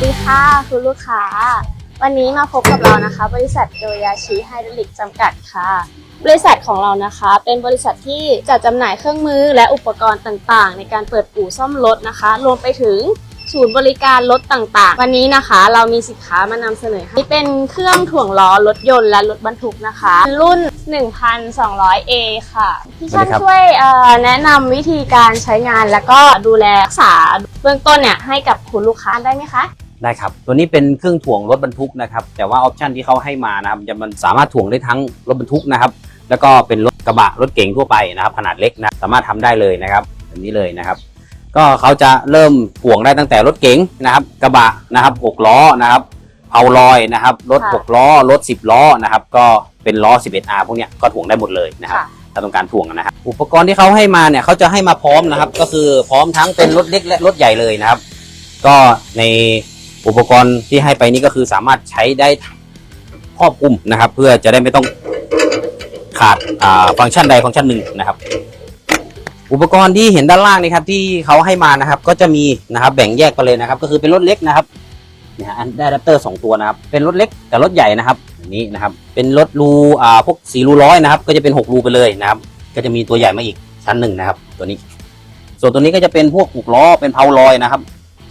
สดีค่ะ คุณลูกค้า วันนี้มาพบกับเรานะคะ บริษัทโดยาชิไฮดรอลิกจำกัดค่ะ บริษัทของเรานะคะ เป็นบริษัทที่จัดจำหน่ายเครื่องมือและอุปกรณ์ต่างๆ ในการเปิดอู่ซ่อมรถนะคะ รวมไปถึงศูนย์บริการรถต่างๆ วันนี้นะคะ เรามีสินค้ามานำเสนอให้นี่เป็นเครื่องถ่วงล้อรถยนต์และรถบรรทุกนะคะ รุ่น 1,200A ค่ะ พี่ช่างสวัสดีครับช่วยเอ่อแนะนำวิธีการใช้งานแล้วก็ดูแลรักษาเบื้องต้นเนี่ยให้กับคุณลูกค้าได้ไหมคะ ได้ครับ ตัวนี้เป็นเครื่องถ่วงรถบรรทุกนะครับ แต่ว่าออปชันที่เขาให้มานะครับจะมันสามารถถ่วงได้ทั้งรถบรรทุกนะครับ แล้วก็เป็นรถกระบะรถเก๋งทั่วไปนะครับ ขนาดเล็กนะสามารถทำได้เลยนะครับแบบนี้เลยนะครับ ก็เขาจะเริ่มถ่วงได้ตั้งแต่รถเก๋งนะครับ กระบะนะครับหกล้อนะครับเอาลอยนะครับรถค่ะหกล้อรถ 10 ล้อนะครับ ก็เป็นล้อ 11R พวกเนี้ยก็ถ่วงได้หมดเลยนะครับค่ะถ้าต้องการถ่วงนะครับ อุปกรณ์ที่เขาให้มาเนี่ยเขาจะให้มาพร้อมนะครับ ก็คือพร้อมทั้งเป็นรถเล็กและรถใหญ่เลยนะครับ ก็ใน อุปกรณ์ที่ให้ไปนี้ก็คือสามารถใช้ได้ครอบคลุมนะครับ เพื่อจะได้ไม่ต้องขาดาฟังก์ชันใดฟังก์ชันหนึ่งนะครับ อุปกรณ์ที่เห็นด้านล่างนี่ครับที่เขาให้มานะครับ ก็จะมีนะครับแบ่งแยกไปเลยนะครับ ก็คือเป็นรถเล็กนะครับเนี่ยฮะอันได้อะแดปเตอร์สองตัวนะครับ เป็นรถเล็กแต่รถใหญ่นะครับนี้นะครับ เป็นรถรูอ่าพวกสี่รูร้อยนะครับ ก็จะเป็นหกรูไปเลยนะครับ ก็จะมีตัวใหญ่มาอีกชั้นหนึ่งนะครับ ตัวนี้ ส่วนตัวนี้ก็จะเป็นพวกหกล้อเป็นเพาลอยนะครับ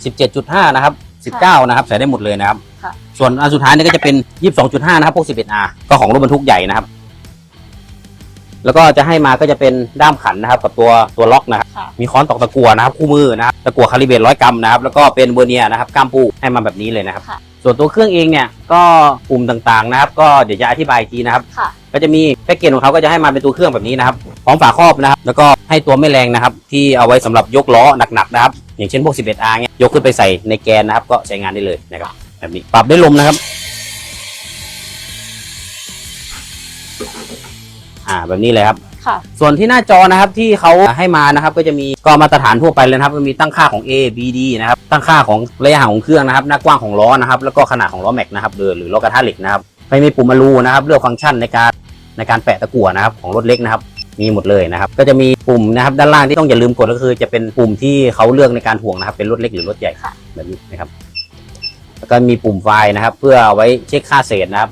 สิบเจ็ดจุดห้านะครับ สิบเก้านะครับ ใส่ได้หมดเลยนะครับ ค่ะ ส่วนอันสุดท้ายนี่ก็จะเป็นยี่สิบสองจุดห้านะครับพวกสิบเอ็ดอาร์ก็ของรถบรรทุกใหญ่นะครับ แล้วก็จะให้มาก็จะเป็นด้ามขันนะครับ กับตัวตัวล็อกนะครับ ค่ะ มีค้อนตอกตะกัวนะครับ คู่มือนะครับตะกัวคาลิเบรตร้อยกรัมนะครับแล้วก็เป็นเวอร์เนียร์นะครับก้ามปูให้มาแบบนี้เลยนะครับ ค่ะ ส่วนตัวเครื่องเองเนี่ยก็ปุ่มต่างๆนะครับ ก็เดี๋ยวจะอธิบายอีกทีนะครับ ค่ะ ก็จะมีแพ็กเกจของเขาก็จะให้มาเป็นตัวเครื่องแบบนี้นะครับพร้อมฝาครอบนะครับ แล้วก็ให้ตัวแม่แรงนะครับ ที่เอาไว้สำหรับยกล้อหนักๆนะครับ อย่างเช่นพวก 11R เนี่ยยกขึ้นไปใส่ในแกนนะครับ ก็ใช้งานได้เลยนะครับแบบนี้ปรับได้ลมนะครับอ่าแบบนี้เลยครับค่ะส่วนที่หน้าจอนะครับที่เขาให้มานะครับ ก็จะมีก็มาตรฐานทั่วไปเลยนะครับมันมีตั้งค่าของ A B D นะครับตั้งค่าของระยะห่างของเครื่องนะครับหน้ากว้างของล้อนะครับแล้วก็ขนาดของล้อแม็กนะครับหรือหรือล้อกระทะเหล็กนะครับไปมีปุ่มอลูนะครับเลือกฟังก์ชันในการในการแปะตะกั่วนะครับของรถเล็กนะครับ มีหมดเลยนะครับ ก็จะมีปุ่มนะครับด้านล่างที่ต้องอย่าลืมกดก็คือ จะเป็นปุ่มที่เขาเลือกในการถ่วงนะครับ เป็นรถเล็กหรือรถใหญ่ค่ะแบบนี้นะครับ แล้วก็มีปุ่มไฟล์นะครับ เพื่อเอาไว้เช็คค่าเศษนะครับ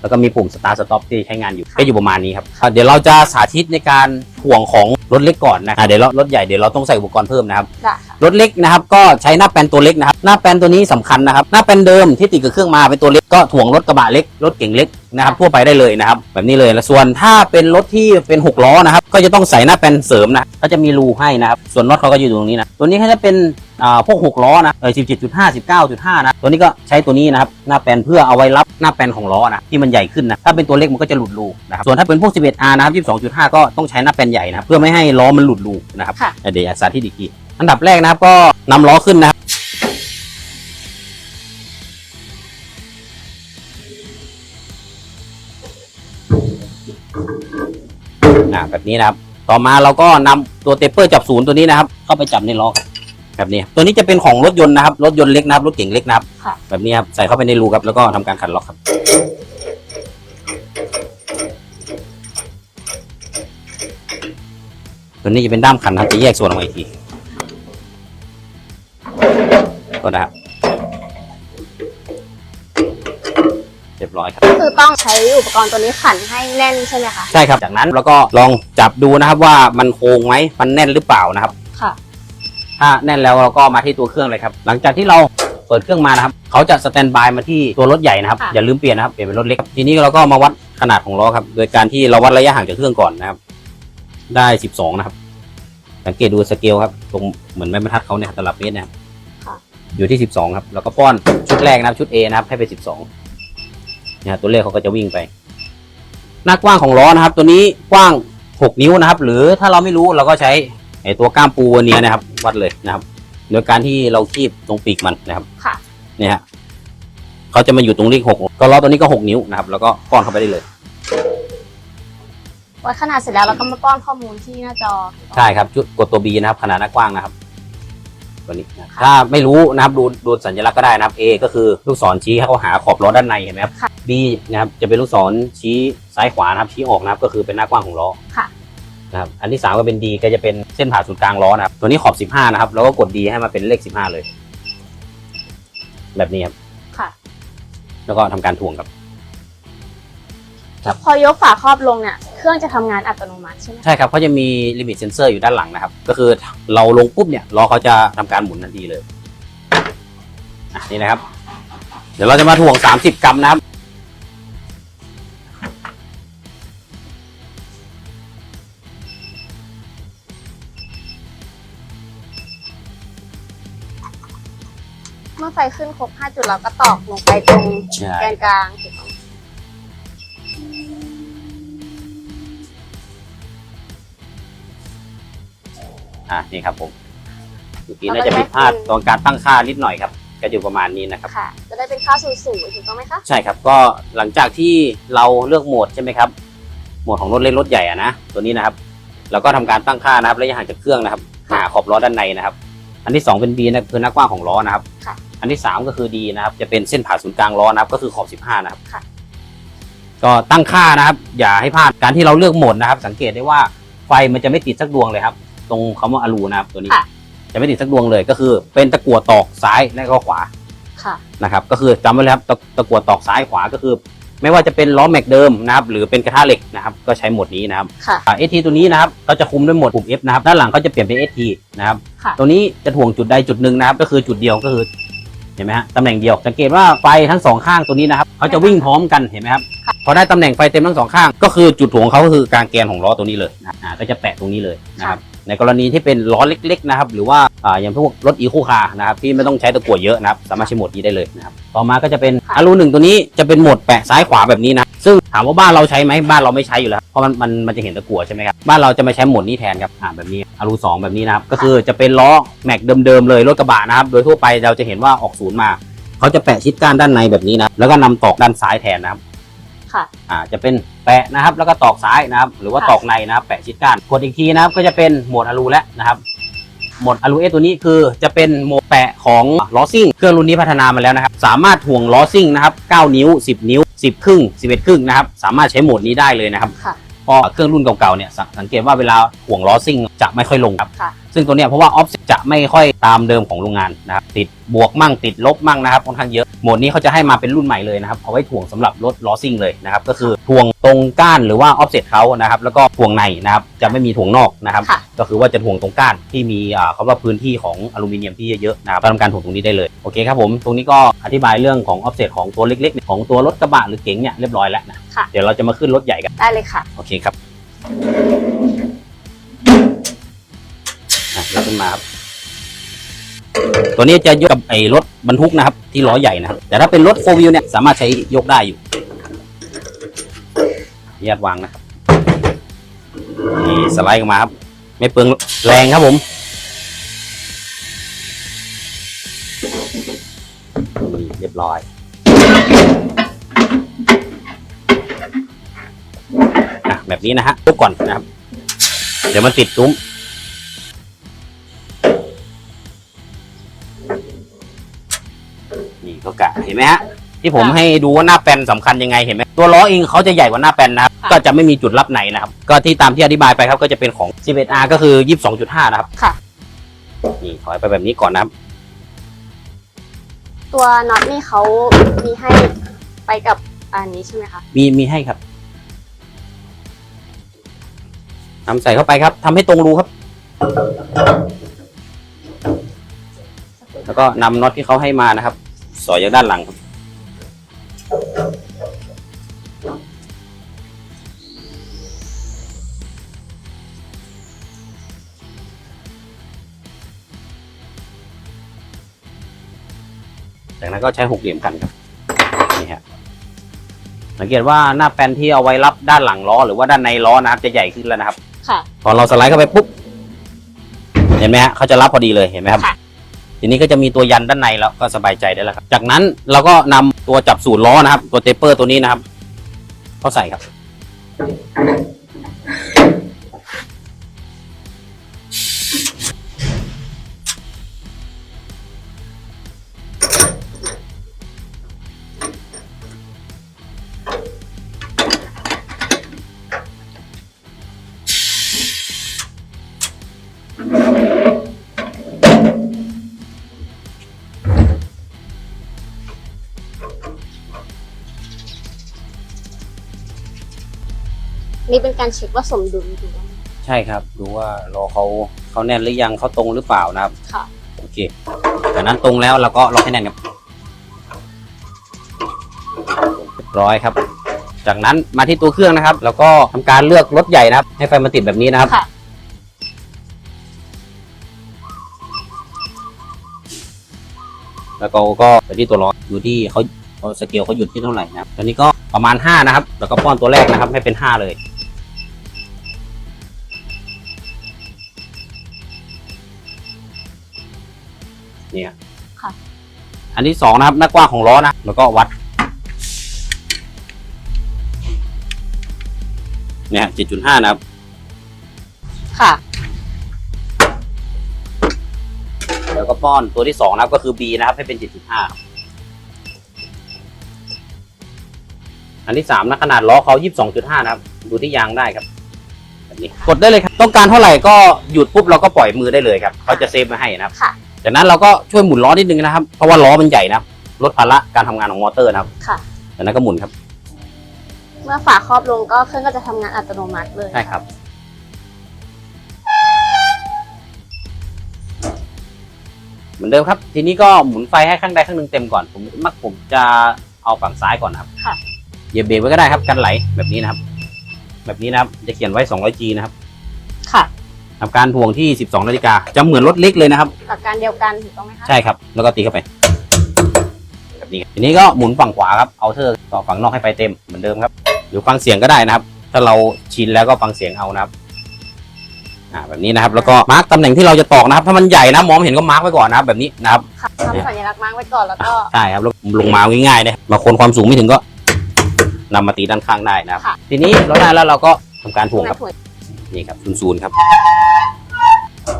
แล้วก็มีปุ่ม start stop ที่ใช้งานอยู่ค่ะก็อยู่ประมาณนี้ครับอะเดี๋ยวเราจะสาธิตในการถ่วงของ รถเล็กก่อนนะอะเดี๋ยวเรารถใหญ่เดี๋ยวเราต้องใส่อุปกรณ์เพิ่มนะครับได้ค่ะรถเล็กนะครับก็ใช้หน้าแปลนตัวเล็กนะครับหน้าแปลนตัวนี้สำคัญนะครับหน้าแปลนเดิมที่ติดกับเครื่องมาเป็นตัวเล็กก็ถ่วงรถกระบะเล็กรถเก่งเล็กนะครับทั่วไปได้เลยนะครับแบบนี้เลยแล้วส่วนถ้าเป็นรถที่เป็นหกล้อนะครับก็จะต้องใส่หน้าแปลนเสริมนะก็จะมีรูให้นะครับส่วนน็อตเขาก็อยู่ตรงนี้นะตัวนี้เขาจะเป็นอ่าพวกหกล้อนะเออสิบเจ็ดจุดห้าสิบเก้าจุดห้านะตัวนี้ก็ใช้ตัวนี้นะครับหน้าแปลนเพื่อเอาไว้รับหน้าแปลนของล้อนะที่มันใหญ่ขึ้นนะถ้าเป็นตัวเล็กมันก็จะหลุดรูนะครับส่วนถ้าเป็นพวก 11R นะครับ22.5 ก็ต้องใช้หน้าแปลนใหญ่นะครับเพื่อไม่ให้ล้อมันหลุดรูนะครับค่ะ เดี๋ยวสาธิตอีกทีอันดับแรกนะครับก็นำล้อขึ้นนะครับอ่าแบบนี้นะครับ ต่อมาเราก็นำตัวเตปเปอร์จับศูนย์ตัวนี้นะครับ เข้าไปจับในล้อครับแบบนี้ครับตัวนี้จะเป็นของรถยนต์นะครับรถยนต์เล็กนะครับรถเก๋งเล็กนะครับค่ะ แบบนี้ครับใส่เข้าไปในรูครับแล้วก็ทำการขันล็อกครับ ตัวนี้จะเป็นด้ามขันนะครับจะแยกส่วนออกมาอีกทีก็นะครับเรียบร้อยครับก็คือต้องใช้อุปกรณ์ตัวนี้ขันให้แน่นใช่ไหมคะใช่ครับ จากนั้นเราก็ลองจับดูนะครับว่ามันโค้งไหมมันแน่นหรือเปล่านะครับ ค่ะ ถ้าแน่นแล้วเราก็มาที่ตัวเครื่องเลยครับ หลังจากที่เราเปิดเครื่องมานะครับเขาจะสแตนบายมาที่ตัวรถใหญ่นะครับ ค่ะ อย่าลืมเปลี่ยนนะครับเปลี่ยนเป็นรถเล็กครับทีนี้เราก็มาวัดขนาดของล้อครับ โดยการที่เราวัดระยะห่างจากเครื่องก่อนนะครับ ได้12นะครับ สังเกตดูสเกลครับ ตรงเหมือนไม้บรรทัดเขาเนี่ยตลับเมตรนะครับค่ะอยู่ที่12ครับ แล้วก็ป้อนชุดแรกนะครับชุด A นะครับ ให้ไป12เนี่ยตัวเลขเขาก็จะวิ่งไป หน้ากว้างของล้อนะครับ ตัวนี้กว้าง6นิ้วนะครับ หรือถ้าเราไม่รู้เราก็ใช้ไอ้ตัวก้ามปูเวอร์เนียร์นะครับ วัดเลยนะครับ โดยการที่เราคีบตรงปีกมันนะครับค่ะเนี่ยฮะเขาจะมาอยู่ตรงเลขหกก็ล้อตัวนี้ก็หกนิ้วนะครับ แล้วก็ป้อนเข้าไปได้เลย วัดขนาดเสร็จแล้วเราก็มาป้อนข้อมูลที่หน้าจอ ใช่ครับจุดกดตัว B นะครับ ขนาดหน้ากว้างนะครับ ตัวนี้นะค่ะถ้าไม่รู้นะครับดูดูสัญลักษณ์ก็ได้นะครับ A ก็คือลูกศรชี้เข้าหาขอบล้อด้านในเห็นไหมครับ ค่ะ B นะครับจะเป็นลูกศรชี้ซ้ายขวานะครับชี้ออกนะครับ ก็คือเป็นหน้ากว้างของล้อค่ะ นะครับอันที่สามก็เป็น D ก็จะเป็นเส้นผ่าศูนย์กลางล้อนะครับตัวนี้ขอบ 15 นะครับแล้วก็กด D ให้มาเป็นเลข 15 เลย แบบนี้ครับค่ะ แล้วก็ทำการถ่วงครับครับ พอยกฝาครอบลงเนี่ยเครื่องจะทำงานอัตโนมัติใช่ไหมใช่ครับเขาจะมีลิมิตเซนเซอร์อยู่ด้านหลังนะครับ ก็คือเราลงปุ๊บเนี่ยล้อเขาจะทำการหมุนทันทีเลยอะนี่นะครับ เดี๋ยวเราจะมาถ่วง 30 กรัมนะครับเมื่อไฟขึ้นครบ5จุดเราก็ตอกลงไปตรงใช่แกนกลางถูกต้อง อะนี่ครับผมเมื่อกี้น่าจะผิดพลาดตอนการตั้งค่านิดหน่อยครับก็อยู่ประมาณนี้นะครับค่ะ จะได้เป็นค่าสูงสูงๆถูกต้องไหมคะใช่ครับก็หลังจากที่เราเลือกโหมดใช่ไหมครับโหมดของรถเล็กรถใหญ่อะนะตัวนี้นะครับเราก็ทำการตั้งค่านะครับระยะห่างจากเครื่องนะครับหาขอบล้อด้านในนะครับ อันที่สองเป็น B นะคือหน้ากว้างของล้อนะครับค่ะอันที่สามก็คือ D นะครับ จะเป็นเส้นผ่าศูนย์กลางล้อนะครับ ก็คือขอบ 15 นะครับค่ะก็ตั้งค่านะครับ อย่าให้พลาดการที่เราเลือกโหมดนะครับ สังเกตได้ว่าไฟมันจะไม่ติดสักดวงเลยครับ ตรงคำว่าอลูนะครับตัวนี้ค่ะจะไม่ติดสักดวงเลยก็คือ เป็นตะกั่วตอกซ้ายและก็ขวาค่ะนะครับก็คือจำไว้เลยครับตะตะกั่วตอกซ้ายขวาก็คือ ไม่ว่าจะเป็นล้อแม็กเดิมนะครับหรือเป็นกระทะเหล็กนะครับก็ใช้โหมดนี้นะครับค่ะเอทีตัวนี้นะครับก็จะคุมด้วยโหมดปุ่ม F นะครับด้านหลังก็จะเปลี่ยนเป็น ST นะครับค่ะตัวนี้จะถ่วงจุดใดจุดหนึ่งนะครับ ก็คือจุดเดียวก็คือเห็นไหมฮะตำแหน่งเดียวสังเกตว่าไฟทั้งสองข้างตัวนี้นะครับเขาจะวิ่งพร้อมกันเห็นไหมครับพอได้ตำแหน่งไฟเต็มทั้งสองข้าง ก็คือจุดถ่วงเขาก็คือกลางแกนของล้อตัวนี้เลยนะอ่าก็จะแปะตรงนี้เลยนะครับ ในกรณีที่เป็นล้อเล็กๆนะครับหรือว่าอ่าอย่างพวกรถอีโคคาร์นะครับที่ไม่ต้องใช้ตะกั่วเยอะนะครับสามารถใช้โหมดนี้ได้เลยนะครับต่อมาก็จะเป็นค่ะอลูหนึ่งตัวนี้จะเป็นโหมดแปะซ้ายขวาแบบนี้นะซึ่งถามว่าบ้านเราใช้ไหมบ้านเราไม่ใช้อยู่แล้วเพราะมันมันมันจะเห็นตะกั่วใช่ไหมครับบ้านเราจะมาใช้โหมดนี้แทนครับอ่าแบบนี้อลูสองแบบนี้นะครับก็คือจะเป็นล้อแม็กเดิมๆเลยรถกระบะนะครับโดยทั่วไปเราจะเห็นว่าออกศูนย์มาเขาจะแปะชิดก้านด้านในแบบนี้นะแล้วก็นำตอกด้านซ้ายแทนนะครับ ค่ะ อ่าจะเป็นแปะนะครับ แล้วก็ตอกซ้ายนะครับ หรือว่าค่ะ ตอกในนะครับ แปะชิดก้านกดอีกทีนะครับก็จะเป็นโหมดอะลูแล้วนะครับโหมดอะลูเอตัวนี้คือจะเป็นโหมดแปะของล้อซิ่งเครื่องรุ่นนี้พัฒนามาแล้วนะครับ สามารถถ่วงล้อซิ่งนะครับ 9 นิ้ว 10 นิ้ว 10 ครึ่ง 11 ครึ่งนะครับ สามารถใช้โหมดนี้ได้เลยนะครับค่ะ เพราะเครื่องรุ่นเก่าๆเนี่ยสังสังเกตว่าเวลาถ่วงล้อซิ่งจะไม่ค่อยลงครับ ค่ะซึ่งตัวเนี้ยเพราะว่าออฟจะไม่ค่อยตามเดิมของโรงงานนะครับติดบวกมั่งติดลบมั่งนะครับค่อนข้างเยอะโหมดนี้เขาจะให้มาเป็นรุ่นใหม่เลยนะครับเอาไว้ถ่วงสำหรับรถล้อซิ่งเลยนะครับก็คือถ่วงตรงก้านหรือว่าออฟเซ็ตเขานะครับแล้วก็ถ่วงในนะครับจะไม่มีถ่วงนอกนะครับค่ะก็คือว่าจะถ่วงตรงก้านที่มีอ่าเขาว่าพื้นที่ของอลูมิเนียมที่เยอะๆนะครับทำการถ่วงตรงนี้ได้เลยโอเคครับผมตรงนี้ก็อธิบายเรื่องของออฟเซ็ตของตัวเล็กๆเนี่ยของตัวรถกระบะหรือเก๋งเนี่ยเรียบร้อยแล้วนะค่ะเดี๋ยวเราจะมาขึ้นรถใหญ่กันได้เลยค่ะโอเคครับ ยกขึ้นมาครับตัวนี้จะยกกับไอ้รถบรรทุกนะครับ ที่ล้อใหญ่นะครับ แต่ถ้าเป็นรถโฟวิวเนี่ยสามารถใช้ยกได้อยู่ญาตวางนะครับนี่สไลด์ออกมาครับ ไม่เปลืองแรงครับผมนี่เรียบร้อยอะแบบนี้นะฮะทุกก่อนนะครับ เดี๋ยวมันติดซุ้ม นี่ก็กะเห็นไหมฮะที่ผมค่ะให้ดูว่าหน้าแปลนสำคัญยังไงเห็นไหมตัวล้อเองเขาจะใหญ่กว่าหน้าแปลนนะครับค่ะก็จะไม่มีจุดรับไหนนะครับ ก็ที่ตามที่อธิบายไปครับก็จะเป็นของ 11R ก็คือ 22.5 นะครับค่ะนี่ถอยไปแบบนี้ก่อนนะครับ ตัวน็อตนี่เขามีให้ไปกับอันนี้ใช่ไหมคะมีมีให้ครับทำใส่เข้าไปครับทำให้ตรงรูครับ แล้วก็นำน็อตที่เขาให้มานะครับ สอยจากด้านหลังครับจากนั้นก็ใช้หกเหลี่ยมกันครับนี่ฮะสังเกตว่าหน้าแปนที่เอาไว้รับด้านหลังล้อ หรือว่าด้านในล้อนะครับจะใหญ่ขึ้นแล้วนะครับค่ะ พอเราสไลด์เข้าไปปุ๊บเห็นไหมฮะเขาจะรับพอดีเลยเห็นไหมครับ ค่ะ ทีนี้ก็จะมีตัวยันด้านในแล้วก็สบายใจได้แล้วครับ จากนั้นเราก็นำตัวจับสูตรล้อนะครับ ตัวเทปเปอร์ตัวนี้นะครับ เข้าใส่ครับ นี่เป็นการเช็คว่าสมดุลถูกไหมใช่ครับ ดูว่าล้อเขาเขาแน่นหรือยังเขาตรงหรือเปล่านะครับ ค่ะ โอเคจากนั้นตรงแล้วเราก็ล็อกให้แน่นครับเรียบร้อยครับ จากนั้นมาที่ตัวเครื่องนะครับ แล้วก็ทำการเลือกรถใหญ่นะครับ ให้ไฟมันติดแบบนี้นะครับ ค่ะ แล้วก็ก็ไปที่ตัวล้ออยู่ที่เขาเขาสเกลเขาหยุดที่เท่าไหร่นะครับตอนนี้ก็ประมาณ 5 นะครับ แล้วก็ป้อนตัวแรกนะครับ ให้เป็น 5 เลย เนี่ยค่ะ อันที่สองนะครับหน้ากว้างของล้อนะแล้วก็วัด เนี่ย7.5นะครับ ค่ะ แล้วก็ป้อนตัวที่สองนะครับก็คือ B นะครับ ให้เป็น7.5ครับอันที่สามนะขนาดล้อเขา22.5นะครับ ดูที่ยางได้ครับแบบนี้กดได้เลยครับ ต้องการเท่าไหร่ก็หยุดปุ๊บเราก็ปล่อยมือได้เลยครับเขาจะเซฟไว้ให้นะครับ ค่ะ จากนั้นเราก็ช่วยหมุนล้อนิดนึงนะครับ เพราะว่าล้อมันใหญ่นะครับลดภาระการทำงานของมอเตอร์นะครับค่ะ จากนั้นก็หมุนครับเมื่อฝาครอบลงก็เครื่องก็จะทำงานอัตโนมัติเลย ใช่ครับ เหมือนเดิมครับ ทีนี้ก็หมุนไฟให้ข้างใดข้างหนึ่งเต็มก่อนผมมักผมจะเอาฝั่งซ้ายก่อนนะครับค่ะ เหยียบเบรกไว้ก็ได้ครับกันไหลแบบนี้นะครับ แบบนี้นะครับจะเขียนไว้ 200G นะครับ ค่ะ ทำการถ่วงที่ 12นาฬิกาจะเหมือนรถเล็กเลยนะครับ หลักการเดียวกันถูกต้องไหมคะใช่ครับ แล้วก็ตีเข้าไปแบบนี้ครับทีนี้ก็หมุนฝั่งขวาครับเอาเธอต่อฝั่งนอกให้ไฟเต็มเหมือนเดิมครับ หรือฟังเสียงก็ได้นะครับ ถ้าเราชินแล้วก็ฟังเสียงเอานะครับอ่าแบบนี้นะครับ แล้วก็มาร์กตำแหน่งที่เราจะตอกนะครับ ถ้ามันใหญ่นะมองไม่เห็นก็มาร์กไว้ก่อนนะครับ แบบนี้นะครับค่ะทำสัญลักษณ์มาร์กไว้ก่อนแล้วก็ใช่ครับแล้วลงมาง่ายๆนะบางคนความสูงไม่ถึงก็นำมาตีด้านข้างได้นะครับค่ะทีนี้เราได้แล้วเราก็ทำการถ่วงครับถ่วง นี่ครับศูนย์ๆครับ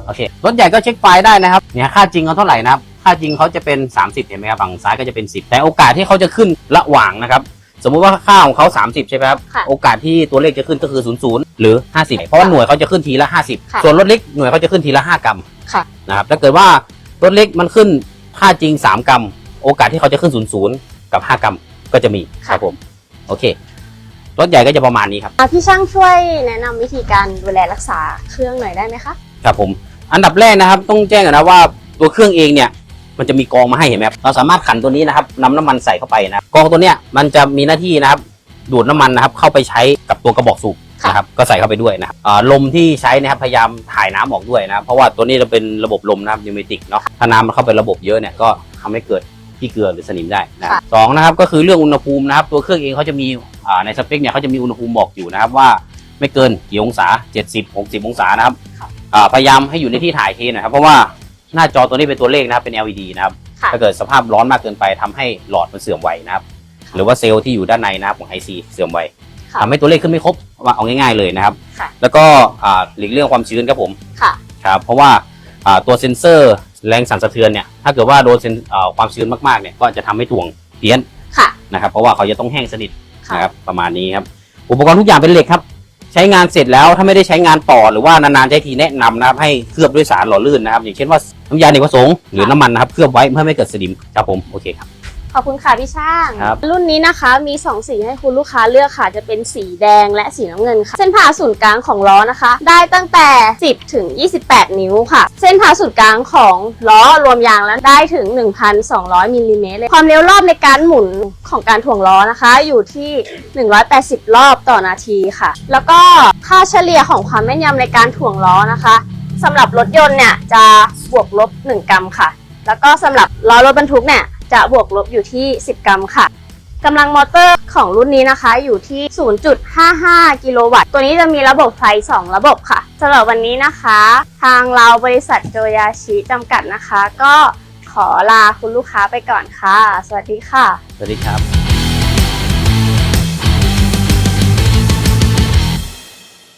โอเครถใหญ่ก็เช็คไฟล์ได้นะครับเนี่ยค่าจริงเขาเท่าไหร่นะครับค่าจริงเขาจะเป็น 30 เห็นไหมครับฝั่งซ้ายก็จะเป็น 10 แต่โอกาสที่เขาจะขึ้นระหว่างนะครับสมมุติว่าค่าของเขา 30 ใช่ไหมครับ ค่ะโอกาสที่ตัวเลขจะขึ้นก็คือ 00 หรือ 50 เพราะว่าหน่วยเขาจะขึ้นทีละ ค่ะ50 ส่วนรถเล็กหน่วยเขาจะขึ้นทีละ 5 กรัมค่ะ นะครับถ้าเกิดว่ารถเล็กมันขึ้นค่าจริง 3 กรัม โอกาสที่เขาจะขึ้น 00 กับ 5 กรัมก็จะมีครับผมโอเค รถใหญ่ก็จะประมาณนี้ครับอะพี่ช่างช่วยแนะนำวิธีการดูแลรักษาเครื่องหน่อยได้ไหมคะ ครับผม อันดับแรกนะครับ ต้องแจ้งก่อนนะว่าตัวเครื่องเองเนี่ย มันจะมีกรองมาให้เห็นไหมครับเราสามารถขันตัวนี้นะครับนำน้ำมันใส่เข้าไปนะครับกรองตัวเนี้ยมันจะมีหน้าที่นะครับ ดูดน้ำมันนะครับ เข้าไปใช้กับตัวกระบอกสูบค่ะ นะครับก็ใส่เข้าไปด้วยนะครับอ่าลมที่ใช้นะครับพยายามถ่ายน้ำออกด้วยนะครับเพราะว่าตัวนี้จะเป็นระบบลมนะครับยูเมติกเนาะถ้าน้ำมันเข้าไประบบเยอะเนี่ยก็ทำให้เกิดขี้เกลือหรือสนิมได้นะครับสองนะครับก็คือเรื่องอุณหภูมินะครับ ตัวเครื่องเองเขาจะมีอ่า ในสเปคเนี่ยเขาจะมีอุณหภูมิบอกอยู่นะครับว่าไม่เกินกี่องศา 70 60 องศานะครับอ่าพยายามให้อยู่ในที่ถ่ายเทหนะครับ เพราะว่าหน้าจอตัวนี้เป็นตัวเลขนะครับเป็น LED นะครับค่ะถ้าเกิดสภาพร้อนมากเกินไปทำให้หลอดมันเสื่อมไวนะครับ หรือว่าเซลล์ที่อยู่ด้านในนะครับของ IC เสื่อมไวค่ะทำให้ตัวเลขขึ้นไม่ครบว่าเอาง่าย ๆเลยนะครับค่ะแล้วก็อ่าหลีกเลี่ยงความชื้นครับผมค่ะครับเพราะว่าอ่าตัวเซ็นเซอร์แรงสั่นสะเทือนเนี่ยถ้าเกิดว่าโดนเซ็นอ่าความชื้นมากๆเนี่ยก็จะทำให้ถ่วงเพี้ยนค่ะนะครับเพราะว่าเขาจะต้องแห้งสนิทค่ะ นะครับประมาณนี้ครับอุปกรณ์ทุกอย่างเป็นเหล็กครับ ใช้งานเสร็จแล้วถ้าไม่ได้ใช้งานต่อหรือว่านานๆใช้ทีแนะนำนะครับให้เคลือบด้วยสารหล่อลื่นนะครับ อย่างเช่นว่าน้ำยาเนกประสงค์หรือน้ำมันนะครับเคลือบไว้เพื่อไม่ให้เกิดสนิมครับผมโอเคครับ ขอบคุณค่ะพี่ช่าง ครับ รุ่นนี้นะคะมี 2 สีให้คุณลูกค้าเลือกค่ะ จะเป็นสีแดงและสีน้ำเงินค่ะ เส้นผ่าศูนย์กลางของล้อนะคะ ได้ตั้งแต่ 10 ถึง 28 นิ้วค่ะ เส้นผ่าศูนย์กลางของล้อรวมยางแล้วได้ถึง 1,200มิลลิเมตรเลยความเร็วรอบในการหมุนของการถ่วงล้อนะคะ อยู่ที่ 180 รอบต่อนาทีค่ะ แล้วก็ค่าเฉลี่ยของความแม่นยำในการถ่วงล้อนะคะสำหรับรถยนต์เนี่ยจะบวกลบ 1 กรัมค่ะ แล้วก็สำหรับล้อรถบรรทุกเนี่ย จะบวกลบอยู่ที่ 10 กรัมค่ะกำลังมอเตอร์ของรุ่นนี้นะคะอยู่ที่ 0.55 กิโลวัตต์ ตัวนี้จะมีระบบไฟ 2 ระบบค่ะสำหรับวันนี้นะคะ ทางเราบริษัทโจยาชิจำกัดนะคะ ก็ขอลาคุณลูกค้าไปก่อนค่ะ สวัสดีค่ะ สวัสดีครับ